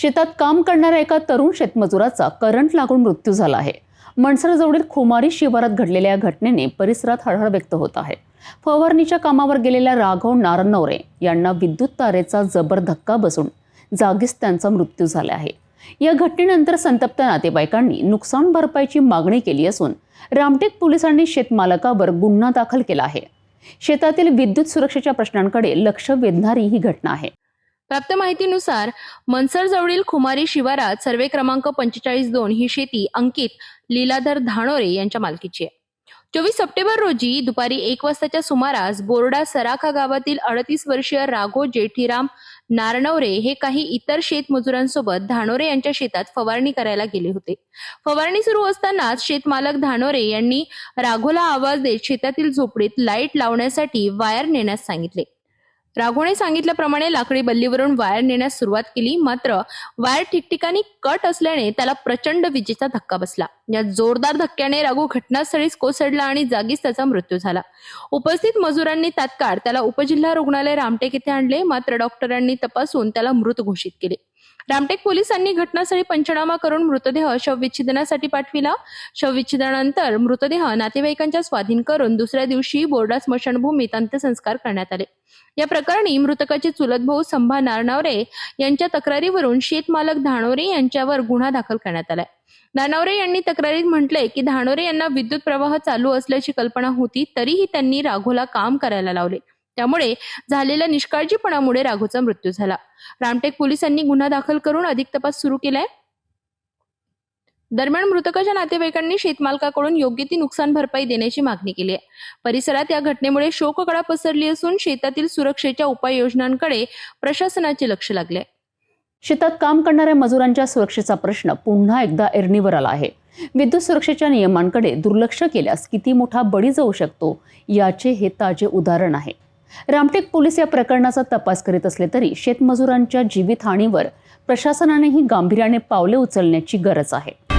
शेतात काम करणाऱ्या एका तरुण शेतमजुराचा करंट लागून मृत्यू झाला आहे. मनसरजवळील खुमारी शिवारात घडलेल्या या घटनेने परिसरात हळहळ व्यक्त होत आहे. फवारणीच्या कामावर गेलेल्या राघव नारनवरे यांना विद्युत तारेचा जबर धक्का बसून जागीच त्यांचा मृत्यू झाला आहे. या घटनेनंतर संतप्त नातेवाईकांनी नुकसान भरपाईची मागणी केली असून रामटेक पोलिसांनी शेतमालकावर गुन्हा दाखल केला आहे. शेतातील विद्युत सुरक्षेच्या प्रश्नांकडे लक्ष वेधणारी ही घटना आहे. प्राप्त माहितीनुसार मनसर जवळील खुमारी शिवारात सर्वे क्रमांक पंचेचाळीस दोन ही शेती अंकित लीलाधर धाणोरे यांच्या मालकीची आहे. चोवीस सप्टेंबर रोजी दुपारी एक वाजताच्या सुमारास बोर्डा सराखा गावातील अडतीस वर्षीय राघो जेठीराम नारनवरे हे काही इतर शेतमजुरांसोबत धानोरे यांच्या शेतात फवारणी करायला गेले होते. फवारणी सुरू असतानाच शेतमालक धानोरे यांनी राघोला आवाज देत शेतातील झोपडीत लाइट लावण्यासाठी वायर नेण्यास सांगितले. राघोने सांगितल्याप्रमाणे लाकडी बल्लीवरून वायर नेण्यास सुरुवात केली. मात्र वायर ठिकठिकाणी कट असल्याने त्याला प्रचंड विजेचा धक्का बसला. या जोरदार धक्क्याने राघू घटनास्थळीच कोसळला आणि जागीच त्याचा मृत्यू झाला. उपस्थित मजुरांनी तात्काळ त्याला उपजिल्हा रुग्णालय रामटेक येथे आणले. मात्र डॉक्टरांनी तपासून त्याला मृत घोषित केले. रामटेक पोलिसांनी घटनास्थळी पंचनामा करून मृतदेह शवविच्छेदनासाठी पाठविला. शवविच्छेदनानंतर मृतदेह नातेवाईकांच्या स्वाधीन करून दुसऱ्या दिवशी बोर्डा स्मशानभूमीत अंत्यसंस्कार करण्यात आले. या प्रकरणी मृतकाचे चुलत भाऊ संभा नारनावरे यांच्या तक्रारीवरून शेतमालक धानोरे यांच्यावर गुन्हा दाखल करण्यात आलाय. नानावरे यांनी तक्रारीत म्हटलंय की धानोरे यांना विद्युत प्रवाह चालू असल्याची कल्पना होती तरीही त्यांनी राघोला काम करायला लावले. त्यामुळे झालेल्या निष्काळजीपणामुळे राघोचा मृत्यू झाला. रामटेक पोलिसांनी गुन्हा दाखल करून अधिक तपास सुरू केलाय. दरम्यान मृतकाच्या नातेवाईकांनी शेतमालकाकडून योग्य ती नुकसान भरपाई देण्याची मागणी केली आहे. परिसरात या घटनेमुळे शोककळा पसरली असून शेतातील सुरक्षेच्या उपाययोजनांकडे प्रशासनाचे लक्ष लागले शेतात काम करणाऱ्या मजुरांच्या सुरक्षेचा प्रश्न पुन्हा एकदा एरणीवर आला आहे. विद्युत सुरक्षेच्या नियमांकडे दुर्लक्ष केल्यास किती मोठा बळी जाऊ शकतो याचे हे ताजे उदाहरण आहे. रामटेक पोलीस या प्रकरणाचा तपास करीत असले तरी शेतमजुरांच्या जीवितहानीवर प्रशासनानेही गांभीर्याने पावले उचलण्याची गरज आहे.